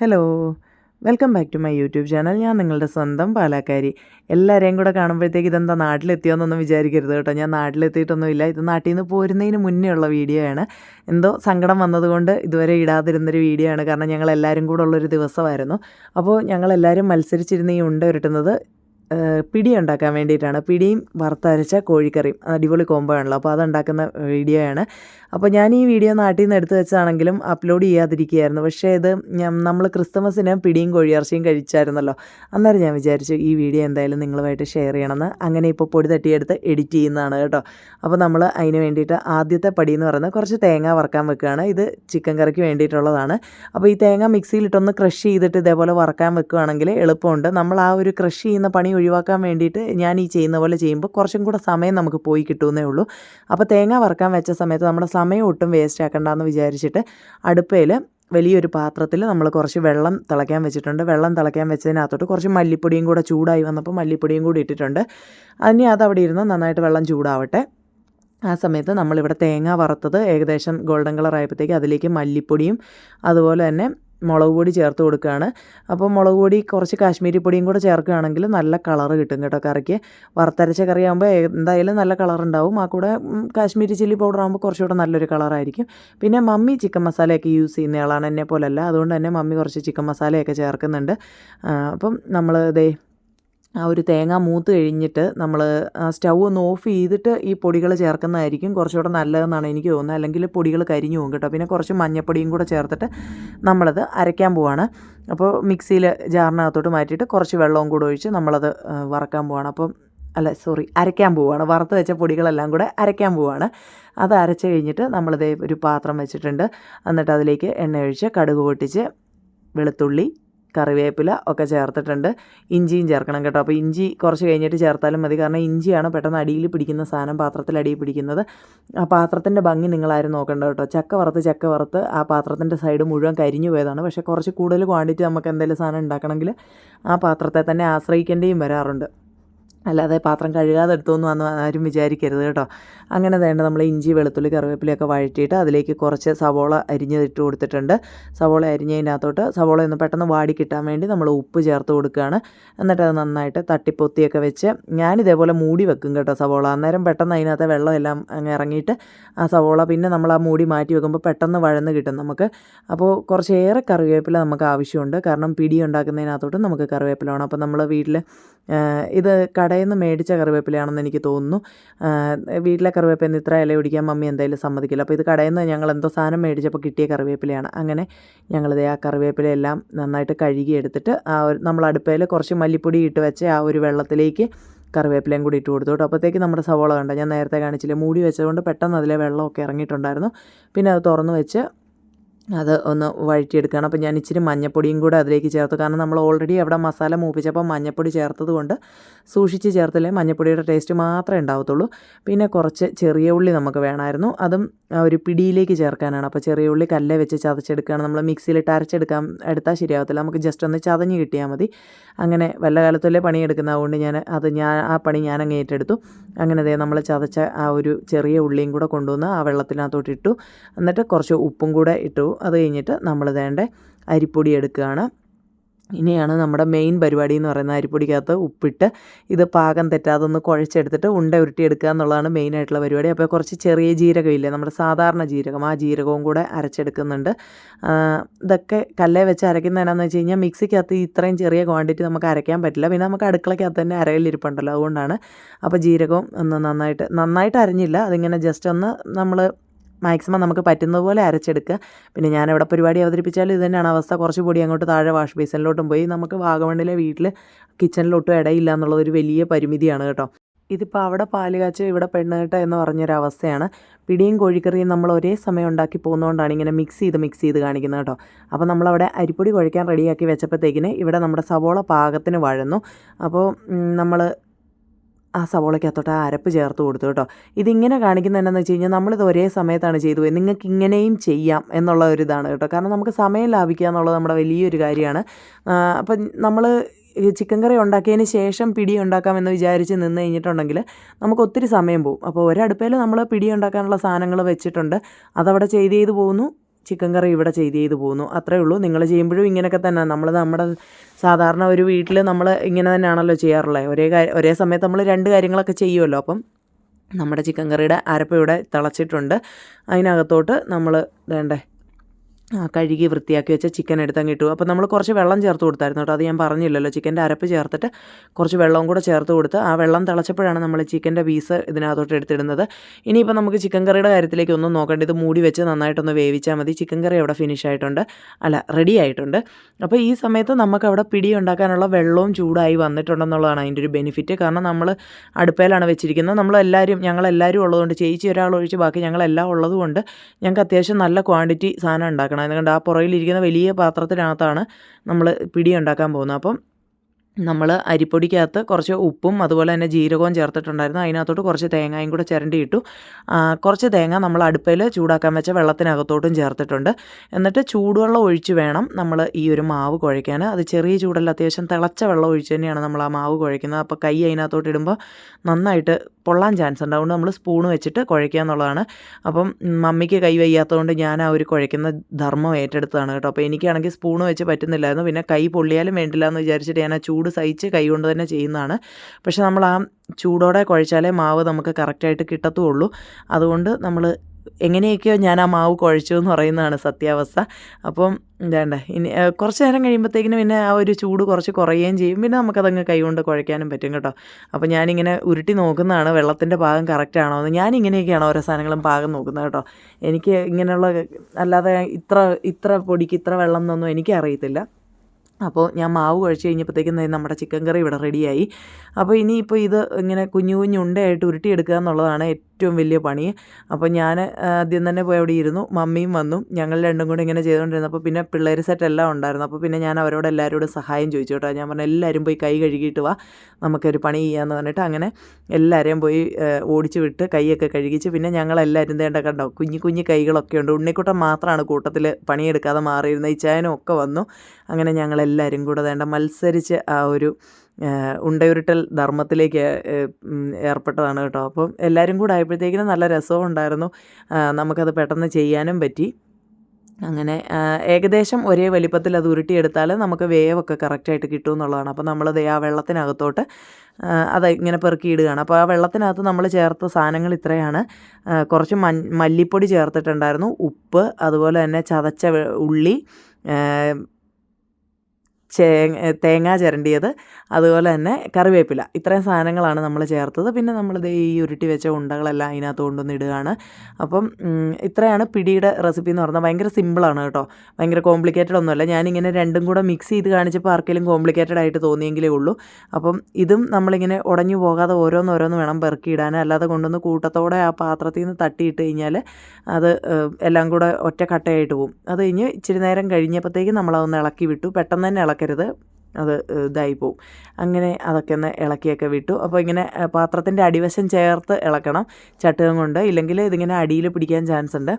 Hello welcome back to my YouTube channel ഞാൻ നിങ്ങളുടെ സ്വന്തം പാലാക്കാരി. എല്ലാവരെയും കൂടെ കാണുമ്പോഴത്തേക്ക് ഇതെന്താ നാട്ടിലെത്തിയോന്നൊന്നും വിചാരിക്കരുത് കേട്ടോ. ഞാൻ നാട്ടിലെത്തിയിട്ടൊന്നുമില്ല. ഇത് നാട്ടിൽ നിന്ന് പോരുന്നതിന് മുന്നേ ഉള്ള വീഡിയോ ആണ്. എന്തോ സങ്കടം വന്നതുകൊണ്ട് ഇതുവരെ ഇടാതിരുന്നൊരു വീഡിയോ ആണ്. കാരണം ഞങ്ങൾ എല്ലാവരും കൂടെ ഉള്ളൊരു ദിവസമായിരുന്നു. അപ്പോൾ ഞങ്ങളെല്ലാവരും മത്സരിച്ചിരുന്ന് ഈ ഉണ്ട ഉരുട്ടുന്നത് പിടി ഉണ്ടാക്കാൻ വേണ്ടിയിട്ടാണ്. പിടിയും വറുത്തരച്ച കോഴിക്കറിയും. അടിപൊളി കോംബോ ആണല്ലോ. അപ്പോൾ അതുണ്ടാക്കുന്ന വീഡിയോ ആണ്. അപ്പോൾ ഞാൻ ഈ വീഡിയോ നാട്ടിൽ നിന്ന് എടുത്ത് വെച്ചാണെങ്കിലും അപ്ലോഡ് ചെയ്യാതിരിക്കുകയായിരുന്നു. പക്ഷേ ഇത് നമ്മൾ ക്രിസ്മസിന് പിടിയും കോഴിയിറച്ചിയും കഴിച്ചായിരുന്നല്ലോ. അന്നേരം ഞാൻ വിചാരിച്ചു ഈ വീഡിയോ എന്തായാലും നിങ്ങളുമായിട്ട് ഷെയർ ചെയ്യണമെന്ന്. അങ്ങനെ ഇപ്പോൾ പൊടി തട്ടിയെടുത്ത് എഡിറ്റ് ചെയ്യുന്നതാണ് കേട്ടോ. അപ്പോൾ നമ്മൾ അതിന് വേണ്ടിയിട്ട് ആദ്യത്തെ പടി എന്ന് പറയുന്നത് കുറച്ച് തേങ്ങ വറക്കാൻ വെക്കുകയാണ്. ഇത് ചിക്കൻ കറിക്ക് വേണ്ടിയിട്ടുള്ളതാണ്. അപ്പോൾ ഈ തേങ്ങ മിക്സിയിലിട്ടൊന്ന് ക്രഷ് ചെയ്തിട്ട് ഇതേപോലെ വറക്കാൻ വെക്കുകയാണെങ്കിൽ എളുപ്പമുണ്ട്. നമ്മൾ ആ ഒരു ക്രഷ് ചെയ്യുന്ന പണി ഒഴിവാക്കാൻ വേണ്ടിയിട്ട് ഞാൻ ഈ ചെയ്യുന്ന പോലെ ചെയ്യുമ്പോൾ കുറച്ചും കൂടെ സമയം നമുക്ക് പോയി കിട്ടുമെന്നേ ഉള്ളൂ. അപ്പോൾ തേങ്ങ വറക്കാൻ വെച്ച സമയത്ത് നമ്മുടെ സമയം ഒട്ടും വേസ്റ്റ് ആക്കണ്ടെന്ന് വിചാരിച്ചിട്ട് അടുപ്പയിൽ വലിയൊരു പാത്രത്തിൽ നമ്മൾ കുറച്ച് വെള്ളം തിളയ്ക്കാൻ വെച്ചിട്ടുണ്ട്. വെള്ളം തിളയ്ക്കാൻ വെച്ചതിനകത്തോട്ട് കുറച്ച് മല്ലിപ്പൊടിയും കൂടെ ചൂടായി വന്നപ്പോൾ മല്ലിപ്പൊടിയും കൂടി ഇട്ടിട്ടുണ്ട്. അതിന് അത് അവിടെ ഇരുന്ന് നന്നായിട്ട് വെള്ളം ചൂടാവട്ടെ. ആ സമയത്ത് നമ്മളിവിടെ തേങ്ങ വറുത്തത് ഏകദേശം ഗോൾഡൻ കളർ ആയപ്പോഴത്തേക്ക് അതിലേക്ക് മല്ലിപ്പൊടിയും അതുപോലെ തന്നെ മുളക് പൊടി ചേർത്ത് കൊടുക്കുകയാണ്. അപ്പോൾ മുളക് പൊടി കുറച്ച് കാശ്മീരി പൊടിയും കൂടെ ചേർക്കുകയാണെങ്കിൽ നല്ല കളർ കിട്ടും കേട്ടോ കറിക്ക്. വറുത്തരച്ച കറി ആകുമ്പോൾ എന്തായാലും നല്ല കളർ ഉണ്ടാവും. ആ കൂടെ കാശ്മീരി ചില്ലി പൗഡർ ആകുമ്പോൾ കുറച്ചുകൂടെ നല്ലൊരു കളറായിരിക്കും. പിന്നെ മമ്മി ചിക്കൻ മസാലയൊക്കെ യൂസ് ചെയ്യുന്നയാളാണ് എന്നെ പോലല്ല അതുകൊണ്ട് തന്നെ മമ്മി കുറച്ച് ചിക്കൻ മസാലയൊക്കെ ചേർക്കുന്നുണ്ട്. അപ്പം നമ്മൾ ദേ ആ ഒരു തേങ്ങ മൂത്ത് കഴിഞ്ഞിട്ട് നമ്മൾ സ്റ്റൗ ഒന്ന് ഓഫ് ചെയ്തിട്ട് ഈ പൊടികൾ ചേർക്കുന്നതായിരിക്കും കുറച്ചുകൂടെ നല്ലതെന്നാണ് എനിക്ക് തോന്നുന്നത്. അല്ലെങ്കിൽ പൊടികൾ കരിഞ്ഞു പോകും കേട്ടോ. പിന്നെ കുറച്ച് മഞ്ഞപ്പൊടിയും കൂടെ ചേർത്തിട്ട് നമ്മളത് അരയ്ക്കാൻ പോവാണ്. അപ്പോൾ മിക്സിയിൽ ജാറിനകത്തോട്ട് മാറ്റിയിട്ട് കുറച്ച് വെള്ളവും കൂടെ ഒഴിച്ച് നമ്മളത് വറക്കാൻ പോവാണ്. അപ്പം അല്ല സോറി അരയ്ക്കാൻ പോവാണ്. വറുത്ത് വെച്ച പൊടികളെല്ലാം കൂടെ അരയ്ക്കാൻ പോവാണ്. അത് അരച്ച് കഴിഞ്ഞിട്ട് നമ്മളിതേ ഒരു പാത്രം വെച്ചിട്ടുണ്ട്. എന്നിട്ട് അതിലേക്ക് എണ്ണ ഒഴിച്ച് കടുക് പൊട്ടിച്ച് വെളുത്തുള്ളി കറിവേപ്പില ഒക്കെ ചേർത്തിട്ടുണ്ട്. ഇഞ്ചിയും ചേർക്കണം കേട്ടോ. അപ്പോൾ ഇഞ്ചി കുറച്ച് കഴിഞ്ഞിട്ട് ചേർത്താലും മതി. കാരണം ഇഞ്ചിയാണ് പെട്ടെന്ന് അടിയിൽ പിടിക്കുന്ന സാധനം പാത്രത്തിൽ അടിയിൽ പിടിക്കുന്നത്. ആ പാത്രത്തിന്റെ ഭംഗി നിങ്ങളാരും നോക്കണ്ട കേട്ടോ. ചക്ക വറുത്ത് ചക്ക വറുത്ത് ആ പാത്രത്തിന്റെ സൈഡ് മുഴുവൻ കരിഞ്ഞു പോയതാണ്. പക്ഷേ കുറച്ച് കൂടുതൽ ക്വാണ്ടിറ്റി നമുക്ക് എന്തെങ്കിലും സാധനം ഉണ്ടാക്കണമെങ്കിൽ ആ പാത്രത്തെ തന്നെ ആശ്രയിക്കേണ്ടിയും വരാറുണ്ട്. അല്ലാതെ പാത്രം കഴുകാതെ എടുത്തൊന്നും അന്ന് ആരും വിചാരിക്കരുത് കേട്ടോ. അങ്ങനെ വേണ്ട നമ്മൾ ഇഞ്ചി വെളുത്തുള്ളി കറിവേപ്പിലയൊക്കെ വഴറ്റിയിട്ട് അതിലേക്ക് കുറച്ച് സവോള അരിഞ്ഞിട്ട് കൊടുത്തിട്ടുണ്ട്. സവോള അരിഞ്ഞതിനകത്തോട്ട് സവോള ഒന്ന് പെട്ടെന്ന് വാടി കിട്ടാൻ വേണ്ടി നമ്മൾ ഉപ്പ് ചേർത്ത് കൊടുക്കുകയാണ്. എന്നിട്ട് അത് നന്നായിട്ട് തട്ടിപ്പൊത്തിയൊക്കെ വെച്ച് ഞാൻ ഇതേപോലെ മൂടി വെക്കും കേട്ടോ സവോള. അന്നേരം പെട്ടെന്ന് അതിനകത്തെ വെള്ളം എല്ലാം അങ്ങ് ഇറങ്ങിയിട്ട് ആ സവോള പിന്നെ നമ്മൾ ആ മൂടി മാറ്റി വെക്കുമ്പോൾ പെട്ടെന്ന് വഴന്ന് കിട്ടും നമുക്ക്. അപ്പോൾ കുറച്ചേറെ കറിവേപ്പില നമുക്ക് ആവശ്യമുണ്ട്. കാരണം പിടി ഉണ്ടാക്കുന്നതിനകത്തോട്ട് നമുക്ക് കറിവേപ്പില വേണം. അപ്പോൾ നമ്മൾ വീട്ടിൽ ഇത് കടയിൽ മേടിച്ച കറിവേപ്പിലയാണെന്ന് എനിക്ക് തോന്നുന്നു. വീട്ടിലെ കറിവേപ്പില ഇത്ര ഇല ഒടിക്കാൻ മമ്മി എന്തായാലും സമ്മതിക്കില്ല. അപ്പോൾ ഇത് കടയിൽ നിന്ന് ഞങ്ങൾ എന്തോ സാധനം മേടിച്ചപ്പോൾ കിട്ടിയ കറിവേപ്പിലയാണ്. അങ്ങനെ ഞങ്ങളിത് ആ കറിവേപ്പിലയെല്ലാം നന്നായിട്ട് കഴുകി എടുത്തിട്ട് ആ ഒരു നമ്മൾ അടുപ്പയിൽ കുറച്ച് മല്ലിപ്പൊടി ഇട്ട് വെച്ച് ആ ഒരു വെള്ളത്തിലേക്ക് കറിവേപ്പിലയും കൂടി ഇട്ട് കൊടുത്തു. കേട്ടോ അപ്പോഴത്തേക്ക് നമ്മുടെ സവോള കണ്ടോ? ഞാൻ നേരത്തെ കാണിച്ചില്ല മൂടി വെച്ചതുകൊണ്ട് പെട്ടെന്ന് അതിലെ വെള്ളമൊക്കെ ഇറങ്ങിയിട്ടുണ്ടായിരുന്നു. പിന്നെ അത് തുറന്ന് വെച്ച് അത് ഒന്ന് വഴറ്റിയെടുക്കുകയാണ്. അപ്പോൾ ഞാൻ ഇച്ചിരി മഞ്ഞപ്പൊടിയും കൂടെ അതിലേക്ക് ചേർത്തു. കാരണം നമ്മൾ ഓൾറെഡി അവിടെ മസാല മൂപ്പിച്ചപ്പോൾ മഞ്ഞപ്പൊടി ചേർത്തത് കൊണ്ട് സൂക്ഷിച്ച് ചേർത്തില്ലേ മഞ്ഞപ്പൊടിയുടെ ടേസ്റ്റ് മാത്രമേ ഉണ്ടാവത്തുള്ളൂ. പിന്നെ കുറച്ച് ചെറിയ ഉള്ളി നമുക്ക് വേണമായിരുന്നു. അതും ആ ഒരു പിടിയിലേക്ക് ചേർക്കാനാണ്. അപ്പോൾ ചെറിയ ഉള്ളി കല്ല് വെച്ച് ചതച്ചെടുക്കുകയാണ്. നമ്മൾ മിക്സിയിലിട്ട് അരച്ചെടുക്കാൻ എടുത്താൽ ശരിയാവത്തില്ല. നമുക്ക് ജസ്റ്റ് ഒന്ന് ചതഞ്ഞ് കിട്ടിയാൽ മതി. അങ്ങനെ വല്ല കാലത്തല്ലേ പണിയെടുക്കുന്ന അതുകൊണ്ട് ഞാൻ അത് ഞാൻ ആ പണി ഞാൻ അങ്ങ് ഏറ്റെടുത്തു. അങ്ങനെ അതേ നമ്മൾ ചതച്ച ആ ഒരു ചെറിയ ഉള്ളിയും കൂടെ കൊണ്ടുവന്ന് ആ വെള്ളത്തിനകത്തോട്ട് ഇട്ടു. എന്നിട്ട് കുറച്ച് ഉപ്പും കൂടെ ഇട്ടു. അത് കഴിഞ്ഞിട്ട് നമ്മൾ വേണ്ട അരിപ്പൊടി എടുക്കുകയാണ്. ഇനിയാണ് നമ്മുടെ മെയിൻ പരിപാടി എന്ന് പറയുന്നത് അരിപ്പൊടിക്കകത്ത് ഉപ്പിട്ട് ഇത് പാകം തെറ്റാതെ ഒന്ന് കുഴച്ചെടുത്തിട്ട് ഉണ്ട ഉരുട്ടിയെടുക്കുക എന്നുള്ളതാണ് മെയിൻ ആയിട്ടുള്ള പരിപാടി. അപ്പോൾ കുറച്ച് ചെറിയ ജീരകമില്ലേ നമ്മുടെ സാധാരണ ജീരകം. ആ ജീരകവും കൂടെ അരച്ചെടുക്കുന്നുണ്ട്. ഇതൊക്കെ കല്ലേ വെച്ച് അരയ്ക്കുന്നതിനാന്ന് വെച്ച് കഴിഞ്ഞാൽ മിക്സിക്കകത്ത് ഇത്രയും ചെറിയ ക്വാണ്ടിറ്റി നമുക്ക് അരയ്ക്കാൻ പറ്റില്ല. പിന്നെ നമുക്ക് അടുക്കളയ്ക്കകത്ത് തന്നെ അരയിലിരിപ്പുണ്ടല്ലോ അതുകൊണ്ടാണ്. അപ്പോൾ ജീരകവും ഒന്ന് നന്നായിട്ട് നന്നായിട്ട് അരഞ്ഞില്ല. അതിങ്ങനെ ജസ്റ്റ് ഒന്ന് നമ്മൾ മാക്സിമം നമുക്ക് പറ്റുന്നതുപോലെ അരച്ചെടുക്കുക. പിന്നെ ഞാൻ എവിടെ പരിപാടി അവതരിപ്പിച്ചാലും ഇത് തന്നെയാണ്. അവസ്ഥ കുറച്ച് പൊടി അങ്ങോട്ട് താഴെ വാഷ് ബേസിനിലോട്ടും പോയി. നമുക്ക് വാഗമണ്ണിലെ വീട്ടിൽ കിച്ചണിലോട്ടും ഇടയില്ല എന്നുള്ളതൊരു വലിയ പരിമിതിയാണ് കേട്ടോ. ഇതിപ്പോൾ അവിടെ പാൽ കാച്ച് ഇവിടെ പെണ്ണുകെട്ട എന്ന് പറഞ്ഞൊരവസ്ഥയാണ് പിടിയും കോഴിക്കറിയും നമ്മൾ ഒരേ സമയം ഉണ്ടാക്കി പോകുന്നതുകൊണ്ടാണ് ഇങ്ങനെ മിക്സ് ചെയ്ത് മിക്സ് ചെയ്ത് കാണിക്കുന്നത് കേട്ടോ. അപ്പോൾ നമ്മളവിടെ അരിപ്പൊടി കുഴയ്ക്കാൻ റെഡിയാക്കി വെച്ചപ്പോഴത്തേക്കിന് ഇവിടെ നമ്മുടെ സവോള പാകത്തിന് വഴന്നു. അപ്പോൾ നമ്മൾ ആ സവോളയ്ക്കകത്തോട്ട് ആ അരപ്പ് ചേർത്ത് കൊടുത്തു കേട്ടോ. ഇതിങ്ങനെ കാണിക്കുന്നത് എന്നാന്ന് വെച്ച് കഴിഞ്ഞാൽ നമ്മളിത് ഒരേ സമയത്താണ് ചെയ്തു പോയത് നിങ്ങൾക്ക് ഇങ്ങനെയും ചെയ്യാം എന്നുള്ള ഒരു ഇതാണ് കേട്ടോ. കാരണം നമുക്ക് സമയം ലാഭിക്കുക എന്നുള്ളത് നമ്മുടെ വലിയൊരു കാര്യമാണ്. അപ്പം നമ്മൾ ചിക്കൻ കറി ഉണ്ടാക്കിയതിന് ശേഷം പിടി ഉണ്ടാക്കാമെന്ന് വിചാരിച്ച് നിന്ന് കഴിഞ്ഞിട്ടുണ്ടെങ്കിൽ നമുക്ക് ഒത്തിരി സമയം പോകും. അപ്പോൾ ഒരടുപ്പേൽ നമ്മൾ പിടി ഉണ്ടാക്കാനുള്ള സാധനങ്ങൾ വെച്ചിട്ടുണ്ട്. അതവിടെ ചെയ്ത് ചെയ്ത് പോകുന്നു. ചിക്കൻ കറി ഇവിടെ ചെയ്ത് ചെയ്ത് പോകുന്നു. അത്രേ ഉള്ളൂ. നിങ്ങൾ ചെയ്യുമ്പോഴും ഇങ്ങനെയൊക്കെ തന്നെ. നമ്മൾ നമ്മുടെ സാധാരണ ഒരു വീട്ടിൽ നമ്മൾ ഇങ്ങനെ തന്നെയാണല്ലോ ചെയ്യാറുള്ളത് ഒരേ ഒരേ സമയത്ത് നമ്മൾ രണ്ട് കാര്യങ്ങളൊക്കെ ചെയ്യുമല്ലോ അപ്പം നമ്മുടെ ചിക്കൻ കറിയുടെ അരപ്പ് ഇവിടെ തിളച്ചിട്ടുണ്ട്. അതിനകത്തോട്ട് നമ്മൾ വേണ്ടേ കഴുകി വൃത്തിയാക്കി വെച്ച ചിക്കൻ എടുത്തങ്ങ് ഇട്ടു. അപ്പോൾ നമ്മൾ കുറച്ച് വെള്ളം ചേർത്ത് കൊടുത്തായിരുന്നു കേട്ടോ. അത് ഞാൻ പറഞ്ഞില്ലല്ലോ. ചിക്കന്റെ അരപ്പ് ചേർത്തിട്ട് കുറച്ച് വെള്ളവും കൂടെ ചേർത്ത് കൊടുത്ത് ആ വെള്ളം തിളച്ചപ്പോഴാണ് നമ്മൾ ചിക്കന്റെ പീസ് ഇതിനകത്തോട്ട് എടുത്തിടുന്നത്. ഇനിയിപ്പോൾ നമുക്ക് ചിക്കൻ കറിയുടെ കാര്യത്തിലേക്ക് ഒന്നും നോക്കേണ്ട. ഇത് മൂടി വെച്ച് നന്നായിട്ടൊന്ന് വേവിച്ചാൽ മതി. ചിക്കൻ കറി അവിടെ ഫിനിഷ് ആയിട്ടുണ്ട്. അല്ല റെഡി ആയിട്ടുണ്ട്. അപ്പോൾ ഈ സമയത്ത് നമുക്ക് അവിടെ പിടി ഉണ്ടാക്കാനുള്ള വെള്ളവും ചൂടായി വന്നിട്ടുണ്ടെന്നുള്ളതാണ് അതിന്റെ ഒരു ബെനിഫിറ്റ് കാരണം നമ്മൾ അടുപ്പയിലാണ് വെച്ചിരിക്കുന്നത്. നമ്മളെല്ലാവരും ഞങ്ങളെല്ലാവരും ഉള്ളതുകൊണ്ട് ചേച്ചി ഒരാൾ ഒഴിച്ച് ബാക്കി ഞങ്ങളെല്ലാം ഉള്ളതുകൊണ്ട് ഞങ്ങൾക്ക് അത്യാവശ്യം നല്ല ക്വാണ്ടിറ്റി സാധനം ഉണ്ടാക്കണം. അതുകൊണ്ട് ആ പുറകിലിരിക്കുന്ന വലിയ പാത്രത്തിനകത്താണ് നമ്മൾ പിടി ഉണ്ടാക്കാൻ പോകുന്നത്. അപ്പം നമ്മൾ അരിപ്പൊടിക്കകത്ത് കുറച്ച് ഉപ്പും അതുപോലെ തന്നെ ജീരകവും ചേർത്തിട്ടുണ്ടായിരുന്നു. അതിനകത്തോട്ട് കുറച്ച് തേങ്ങയും കൂടെ ചിരണ്ടി ഇട്ടു കുറച്ച് തേങ്ങ നമ്മൾ അടുപ്പിൽ ചൂടാക്കാൻ വെച്ച വെള്ളത്തിനകത്തോട്ടും ചേർത്തിട്ടുണ്ട്. എന്നിട്ട് ചൂടുവെള്ളം ഒഴിച്ച് വേണം നമ്മൾ ഈ ഒരു മാവ് കുഴയ്ക്കാൻ. അത് ചെറിയ ചൂടല്ല അത്യാവശ്യം തിളച്ച വെള്ളം ഒഴിച്ച് തന്നെയാണ് നമ്മൾ ആ മാവ് കുഴയ്ക്കുന്നത്. അപ്പോൾ കൈ അതിനകത്തോട്ട് ഇടുമ്പോൾ നന്നായിട്ട് പൊള്ളാൻ ചാൻസ് ഉണ്ട്. അതുകൊണ്ട് നമ്മൾ സ്പൂൺ വെച്ചിട്ട് കുഴയ്ക്കുക എന്നുള്ളതാണ്. അപ്പം മമ്മിക്ക് കൈ വയ്യാത്തതുകൊണ്ട് ഞാൻ ആ ഒരു കുഴയ്ക്കുന്ന ധർമ്മം ഏറ്റെടുത്തതാണ് കേട്ടോ. അപ്പോൾ എനിക്കാണെങ്കിൽ സ്പൂൺ വെച്ച് പറ്റുന്നില്ലായിരുന്നു. പിന്നെ കൈ പൊള്ളിയാലും വേണ്ടില്ല എന്ന് വിചാരിച്ചിട്ട് ഞാൻ ആ ചൂട് സഹിച്ച് കൈകൊണ്ട് തന്നെ ചെയ്യുന്നതാണ്. പക്ഷേ നമ്മൾ ആ ചൂടോടെ കുഴച്ചാലേ മാവ് നമുക്ക് കറക്റ്റായിട്ട് കിട്ടത്തുള്ളൂ. അതുകൊണ്ട് നമ്മൾ എങ്ങനെയൊക്കെയോ ഞാൻ ആ മാവ് കുഴച്ചു എന്ന് പറയുന്നതാണ് സത്യാവസ്ഥ. അപ്പം വേണ്ട ഇനി കുറച്ച് നേരം കഴിയുമ്പോഴത്തേക്കിനും പിന്നെ ആ ഒരു ചൂട് കുറച്ച് കുറയുകയും ചെയ്യും. പിന്നെ നമുക്കതങ്ങ് കൈകൊണ്ട് കുഴയ്ക്കാനും പറ്റും കേട്ടോ. അപ്പോൾ ഞാനിങ്ങനെ ഉരുട്ടി നോക്കുന്നതാണ് വെള്ളത്തിന്റെ പാകം കറക്റ്റ് ആണോ എന്ന്. ഞാനിങ്ങനെയൊക്കെയാണ് ഓരോ സാധനങ്ങളും പാകം നോക്കുന്നത് കേട്ടോ. എനിക്ക് ഇങ്ങനെയുള്ള അല്ലാതെ ഇത്ര ഇത്ര പൊടിക്ക് ഇത്ര വെള്ളം എന്നൊന്നും എനിക്ക് അറിയത്തില്ല അപ്പോൾ ഞാൻ മാവ് കഴിച്ച് കഴിഞ്ഞപ്പോഴത്തേക്കും നമ്മുടെ ചിക്കൻ കറി ഇവിടെ റെഡിയായി. അപ്പോൾ ഇനിയിപ്പോൾ ഇത് ഇങ്ങനെ കുഞ്ഞു കുഞ്ഞു ഉണ്ടയായിട്ട് ഉരുട്ടിയെടുക്കുക എന്നുള്ളതാണ് ഏറ്റവും വലിയ പണി. അപ്പോൾ ഞാൻ ആദ്യം തന്നെ പോയി അവിടെ ഇരുന്നു. മമ്മിയും വന്നു. ഞങ്ങൾ രണ്ടും കൂടെ ഇങ്ങനെ ചെയ്തുകൊണ്ടിരുന്നപ്പോൾ പിന്നെ പിള്ളേർ സെറ്റ് എല്ലാം ഉണ്ടായിരുന്നു. അപ്പോൾ പിന്നെ ഞാൻ അവരോട് എല്ലാവരോടും സഹായം ചോദിച്ചു കേട്ടോ. ഞാൻ പറഞ്ഞു എല്ലാവരും പോയി കൈ കഴുകിയിട്ട് വാ. നമുക്കൊരു പണി ചെയ്യാമെന്ന് പറഞ്ഞിട്ട് അങ്ങനെ എല്ലാവരെയും പോയി ഓടിച്ചു വിട്ട് കൈയൊക്കെ കഴുകിച്ച് പിന്നെ ഞങ്ങളെല്ലാവരും തേണ്ട കണ്ടോ കുഞ്ഞു കുഞ്ഞു കൈകളൊക്കെ ഉണ്ട്. ഉണ്ണിക്കുട്ടൻ മാത്രമാണ് കൂട്ടത്തിൽ പണിയെടുക്കാതെ മാറിയിരുന്നത്. ഇച്ചായനും ഒക്കെ വന്നു. അങ്ങനെ ഞങ്ങളെല്ലാവരും കൂടെ തേണ്ട മത്സരിച്ച് ആ ഒരു ഉണ്ടയുരുട്ടൽ ധർമ്മത്തിലേക്ക് ഏർപ്പെട്ടതാണ് കേട്ടോ. അപ്പം എല്ലാവരും കൂടെ ആയപ്പോഴത്തേക്കിനും നല്ല രസവും ഉണ്ടായിരുന്നു. നമുക്കത് പെട്ടെന്ന് ചെയ്യാനും പറ്റി. അങ്ങനെ ഏകദേശം ഒരേ വലിപ്പത്തിൽ അത് ഉരുട്ടിയെടുത്താൽ നമുക്ക് വേവൊക്കെ കറക്റ്റായിട്ട് കിട്ടും എന്നുള്ളതാണ് അപ്പോൾ നമ്മൾ ദേ ആ വെള്ളത്തിനകത്തോട്ട് അത് ഇങ്ങനെ പെറുക്കിയിടുകയാണ്. അപ്പോൾ ആ വെള്ളത്തിനകത്ത് നമ്മൾ ചേർത്ത സാധനങ്ങൾ ഇത്രയാണ്. കുറച്ച് മല്ലിപ്പൊടി ചേർത്തിട്ടുണ്ടായിരുന്നു. ഉപ്പ് അതുപോലെ തന്നെ ചതച്ച ഉള്ളി ചേ തേങ്ങ ചിരണ്ടിയത്. അതുപോലെ തന്നെ കറിവേപ്പില. ഇത്രയും സാധനങ്ങളാണ് നമ്മൾ ചേർത്തത്. പിന്നെ നമ്മൾ ദേ ഈ ഉരുട്ടി വെച്ച ഉണ്ടകളെല്ലാം അതിനകത്ത് കൊണ്ടുവന്ന് ഇടുകയാണ്. അപ്പം ഇത്രയാണ് പിടിയുടെ റെസിപ്പി എന്ന് പറഞ്ഞാൽ ഭയങ്കര സിമ്പിളാണ് കേട്ടോ. ഭയങ്കര കോംപ്ലിക്കേറ്റഡ് ഒന്നുമല്ല. ഞാനിങ്ങനെ രണ്ടും കൂടെ മിക്സ് ചെയ്ത് കാണിച്ചപ്പോൾ ആർക്കെങ്കിലും കോംപ്ലിക്കേറ്റഡ് ആയിട്ട് തോന്നിയെങ്കിലേ ഉള്ളൂ. അപ്പം ഇതും നമ്മളിങ്ങനെ ഉടഞ്ഞു പോകാതെ ഓരോന്നോരോന്ന് വേണം പെറുക്കിയിടാൻ അല്ലാതെ കൊണ്ടുവന്ന് കൂട്ടത്തോടെ ആ പാത്രത്തിൽ നിന്ന് തട്ടിയിട്ട് കഴിഞ്ഞാൽ അത് എല്ലാം കൂടെ ഒറ്റ കട്ടയായിട്ട് പോകും അത് കഴിഞ്ഞ് ഇച്ചിരി നേരം കഴിഞ്ഞപ്പോഴത്തേക്ക് നമ്മളതൊന്ന് ഇളക്കി വിട്ടു. പെട്ടെന്ന് തന്നെ ഇളക്കരുത് അത് ഇതായി പോവും. അങ്ങനെ അതൊക്കെ ഒന്ന് ഇളക്കിയൊക്കെ വിട്ടു. അപ്പോൾ ഇങ്ങനെ പാത്രത്തിന്റെ അടിവശം ചേർത്ത് ഇളക്കണം. ചട്ടുകം കൊണ്ട് ഇല്ലെങ്കിൽ ഇതിങ്ങനെ അടിയിൽ പിടിക്കാൻ ചാൻസ് ഉണ്ട്.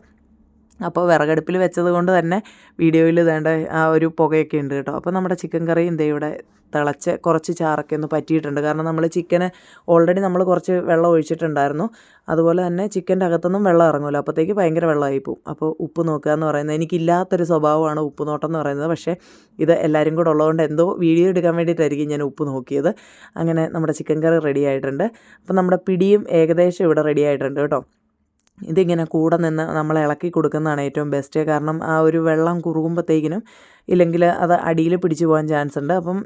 അപ്പോൾ വിറകടുപ്പിൽ വെച്ചത് കൊണ്ട് തന്നെ വീഡിയോയിൽ വേണ്ട ആ ഒരു പുകയൊക്കെ ഉണ്ട് കേട്ടോ. അപ്പോൾ നമ്മുടെ ചിക്കൻ കറി ദേ ഇവിടെ തിളച്ച് കുറച്ച് ചാറൊക്കെ ഒന്ന് പറ്റിയിട്ടുണ്ട്. കാരണം നമ്മൾ ചിക്കന് ഓൾറെഡി നമ്മൾ കുറച്ച് വെള്ളം ഒഴിച്ചിട്ടുണ്ടായിരുന്നു. അതുപോലെ തന്നെ ചിക്കന്റെ അകത്തൊന്നും വെള്ളം ഇറങ്ങുമല്ലോ അപ്പോഴത്തേക്ക് ഭയങ്കര വെള്ളമായി പോവും. അപ്പോൾ ഉപ്പ് നോക്കുക എന്ന് പറയുന്നത് എനിക്കില്ലാത്തൊരു സ്വഭാവമാണ് ഉപ്പ് നോട്ടം എന്ന് പറയുന്നത്. പക്ഷേ ഇത് എല്ലാവരും കൂടെ ഉള്ളതുകൊണ്ട് എന്തോ വീഡിയോ എടുക്കാൻ വേണ്ടിയിട്ടായിരിക്കും ഞാൻ ഉപ്പ് നോക്കിയത്. അങ്ങനെ നമ്മുടെ ചിക്കൻ കറി റെഡി ആയിട്ടുണ്ട്. അപ്പോൾ നമ്മുടെ പിടിയും ഏകദേശം ഇവിടെ റെഡി ആയിട്ടുണ്ട് കേട്ടോ. ഇതിങ്ങനെ കൂടെ നിന്ന് നമ്മൾ ഇളക്കി കൊടുക്കുന്നതാണ് ഏറ്റവും ബെസ്റ്റ് കാരണം ആ ഒരു വെള്ളം കുറുകുമ്പോഴത്തേക്കിനും ഇല്ലെങ്കിൽ അത് അടിയിൽ പിടിച്ചു പോകാൻ ചാൻസ് ഉണ്ട്. അപ്പം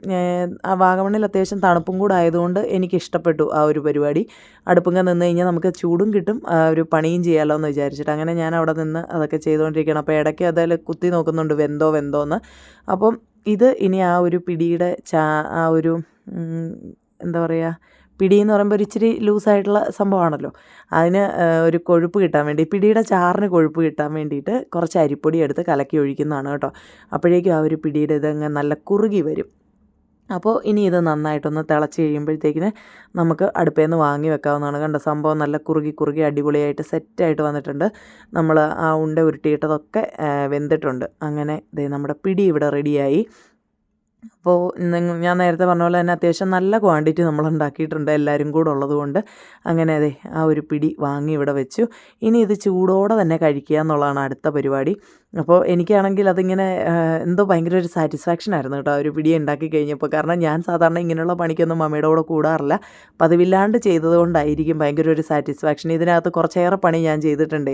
ആ വാഗമണ്ണിൽ അത്യാവശ്യം തണുപ്പും കൂടെ ആയതുകൊണ്ട് എനിക്ക് ഇഷ്ടപ്പെട്ടു ആ ഒരു പരിപാടി. അടുപ്പുങ്ക നിന്ന് കഴിഞ്ഞാൽ നമുക്ക് ചൂടും കിട്ടും ഒരു പണിയും ചെയ്യാമല്ലോ എന്ന് വിചാരിച്ചിട്ട്. അങ്ങനെ ഞാൻ അവിടെ നിന്ന് അതൊക്കെ ചെയ്തുകൊണ്ടിരിക്കണം അപ്പോൾ ഇടയ്ക്ക് അതിൽ കുത്തി നോക്കുന്നുണ്ട് വെന്തോ വെന്തോ എന്ന്. അപ്പം ഇത് ഇനി ആ ഒരു പിടിയുടെ ചാ ആ ഒരു എന്താ പറയുക പിടി എന്ന് പറയുമ്പോൾ ഒരു ഇച്ചിരി ലൂസായിട്ടുള്ള സംഭവമാണല്ലോ. അതിന് ഒരു കൊഴുപ്പ് കിട്ടാൻ വേണ്ടി പിടിയുടെ ചാറിന് കൊഴുപ്പ് കിട്ടാൻ വേണ്ടിയിട്ട് കുറച്ച് അരിപ്പൊടി എടുത്ത് കലക്കി ഒഴിക്കുന്നതാണ് കേട്ടോ. അപ്പോഴേക്കും ആ ഒരു പിടിയുടെ ഇതങ്ങ് നല്ല കുറുകി വരും. അപ്പോൾ ഇനി ഇത് നന്നായിട്ടൊന്ന് തിളച്ച് കഴിയുമ്പോഴത്തേക്കിന് നമുക്ക് അടുപ്പേന്ന് നിന്ന് വാങ്ങി വെക്കാവുന്നതാണ്. കണ്ടോ സംഭവം നല്ല കുറുകി കുറുകി അടിപൊളിയായിട്ട് സെറ്റായിട്ട് വന്നിട്ടുണ്ട്. നമ്മൾ ആ ഉണ്ട ഉരുട്ടിയിട്ടതൊക്കെ വെന്തിട്ടുണ്ട്. അങ്ങനെ ദേ നമ്മുടെ പിടി ഇവിടെ റെഡിയായി. അപ്പോൾ ഞാൻ നേരത്തെ പറഞ്ഞ പോലെ തന്നെ അത്യാവശ്യം നല്ല ക്വാണ്ടിറ്റി നമ്മൾ ഉണ്ടാക്കിയിട്ടുണ്ട് എല്ലാവരും കൂടെ ഉള്ളതുകൊണ്ട് അങ്ങനെ അതെ ആ ഒരു പിടി വാങ്ങി ഇവിടെ വെച്ചു. ഇനി ഇത് ചൂടോടെ തന്നെ കഴിക്കുക എന്നുള്ളതാണ് അടുത്ത പരിപാടി. അപ്പോൾ എനിക്കാണെങ്കിൽ അതിങ്ങനെ എന്തോ ഭയങ്കര ഒരു സാറ്റിസ്ഫാക്ഷൻ ആയിരുന്നു കേട്ടോ ഒരു പിടി ഉണ്ടാക്കി കഴിഞ്ഞപ്പോൾ. കാരണം ഞാൻ സാധാരണ ഇങ്ങനെയുള്ള പണിക്കൊന്നും മമ്മിയുടെ കൂടെ കൂടാറില്ല. പതിവില്ലാണ്ട് ചെയ്തതുകൊണ്ടായിരിക്കും ഭയങ്കര ഒരു സാറ്റിസ്ഫാക്ഷൻ ഇതിനകത്ത് കുറച്ചേറെ പണി ഞാൻ ചെയ്തിട്ടുണ്ട്.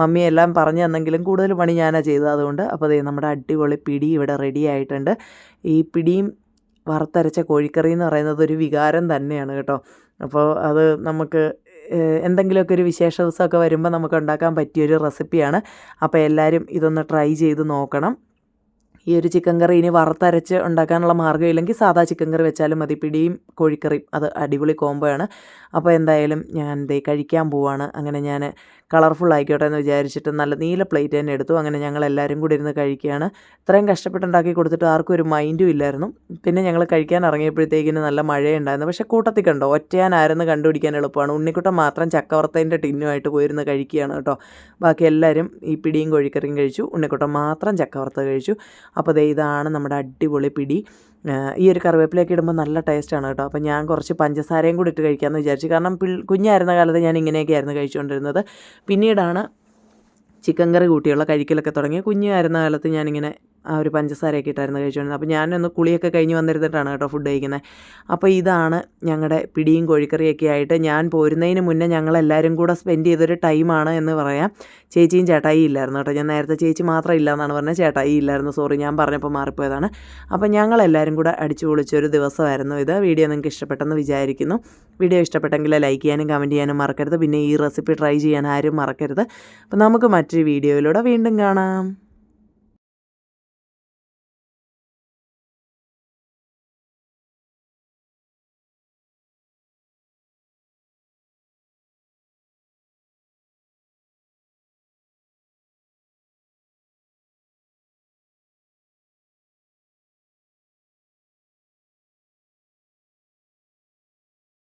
മമ്മി എല്ലാം പറഞ്ഞു തന്നെങ്കിലും കൂടുതൽ പണി ഞാനാണ് ചെയ്തത് അതുകൊണ്ട്. അപ്പോൾ ദേ നമ്മുടെ അടിപൊളി പിടി ഇവിടെ റെഡി ആയിട്ടുണ്ട്. ഈ പിടിയും വറുത്തരച്ച കോഴിക്കറി എന്ന് പറയുന്നത് ഒരു വികാരം തന്നെയാണ് കേട്ടോ. അപ്പോൾ അത് നമുക്ക് എന്തെങ്കിലുമൊക്കെ ഒരു വിശേഷ ദിവസമൊക്കെ വരുമ്പോൾ നമുക്ക് ഉണ്ടാക്കാൻ പറ്റിയൊരു റെസിപ്പിയാണ്. അപ്പോൾ എല്ലാവരും ഇതൊന്ന് ട്രൈ ചെയ്ത് നോക്കണം. ഈ ഒരു ചിക്കൻ കറി ഇനി വറുത്തരച്ച് ഉണ്ടാക്കാനുള്ള മാർഗം ഇല്ലെങ്കിൽ സാധാ ചിക്കൻ കറി വെച്ചാലും മതി. പിടിയും കോഴിക്കറിയും. അത് അടിപൊളി കോംബോയാണ് അപ്പോൾ എന്തായാലും ഞാൻ ദേ കഴിക്കാൻ പോവാണ്. അങ്ങനെ ഞാൻ കളർഫുൾ ആയിക്കോട്ടെ എന്ന് വിചാരിച്ചിട്ട് നല്ല നീല പ്ലേറ്റ് തന്നെ എടുത്തു. അങ്ങനെ ഞങ്ങൾ എല്ലാവരും കൂടി ഇരുന്ന് കഴിക്കുകയാണ്. ഇത്രയും കഷ്ടപ്പെട്ടുണ്ടാക്കി കൊടുത്തിട്ട് ആർക്കും ഒരു മൈൻഡും ഇല്ലായിരുന്നു. പിന്നെ ഞങ്ങൾ കഴിക്കാൻ ഇറങ്ങിയപ്പോഴത്തേക്കിന് നല്ല മഴയുണ്ടായിരുന്നു. പക്ഷേ കൂട്ടത്തിൽ കണ്ടോ? ഒറ്റയാനായിരുന്നു കണ്ടുപിടിക്കാൻ എളുപ്പമാണ്. ഉണ്ണിക്കുട്ടം മാത്രം ചക്കവർത്തേന്റെ ടിന്നുമായിട്ട് പോയിരുന്ന് കഴിക്കുകയാണ് കേട്ടോ. ബാക്കി എല്ലാവരും ഈ പിടിയും കോഴിക്കറിയും കഴിച്ചു. ഉണ്ണിക്കുട്ടം മാത്രം ചക്കവർത്ത കഴിച്ചു. അപ്പോൾ ദേ ഇതാണ് നമ്മുടെ അടിപൊളി പിടി. ഈ ഒരു കറിവേപ്പിലേക്ക് ഇടുമ്പോൾ നല്ല ടേസ്റ്റാണ് കേട്ടോ. അപ്പോൾ ഞാൻ കുറച്ച് പഞ്ചസാരയും കൂടി ഇട്ട് കഴിക്കാമെന്ന് വിചാരിച്ചു. കാരണം പിൾ കുഞ്ഞായിരുന്ന കാലത്ത് ഞാൻ ഇങ്ങനെയൊക്കെയായിരുന്നു കഴിച്ചുകൊണ്ടിരുന്നത്. പിന്നീടാണ് ചിക്കൻ കറി കൂട്ടിയുള്ള കഴിക്കലൊക്കെ തുടങ്ങി കുഞ്ഞായിരുന്ന കാലത്ത് ഞാനിങ്ങനെ ആ ഒരു പഞ്ചസാരയൊക്കെ ഇട്ടായിരുന്നു കഴിച്ചുകൊണ്ടിരുന്നത്. അപ്പോൾ ഞാനൊന്ന് കുളിയൊക്കെ കഴിഞ്ഞ് വന്നിരുന്നിട്ടാണ് കേട്ടോ ഫുഡ് കഴിക്കുന്നത്. അപ്പോൾ ഇതാണ് ഞങ്ങളുടെ പിടിയും കോഴിക്കറിയൊക്കെ ആയിട്ട് ഞാൻ പോരുന്നതിന് മുന്നേ ഞങ്ങളെല്ലാവരും കൂടെ സ്പെൻഡ് ചെയ്തൊരു ടൈമാണ് എന്ന് പറയാം. ചേച്ചിയും ചേട്ടായി ഇല്ലായിരുന്നു കേട്ടോ. ഞാൻ നേരത്തെ ചേച്ചി മാത്രം ഇല്ല എന്നാണ് പറഞ്ഞത്. ചേട്ടായി ഇല്ലായിരുന്നു. സോറി ഞാൻ പറഞ്ഞപ്പോൾ മാറിപ്പോയതാണ്. അപ്പോൾ ഞങ്ങളെല്ലാവരും കൂടെ അടിച്ചു പൊളിച്ചൊരു ദിവസമായിരുന്നു ഇത്. വീഡിയോ നിങ്ങൾക്ക് ഇഷ്ടപ്പെട്ടെന്ന് വിചാരിക്കുന്നു. വീഡിയോ ഇഷ്ടപ്പെട്ടെങ്കിൽ ലൈക്ക് ചെയ്യാനും കമന്റ് ചെയ്യാനും മറക്കരുത്. പിന്നെ ഈ റെസിപ്പി ട്രൈ ചെയ്യാൻ ആരും മറക്കരുത്. അപ്പോൾ നമുക്ക് മറ്റൊരു വീഡിയോയിലൂടെ വീണ്ടും കാണാം.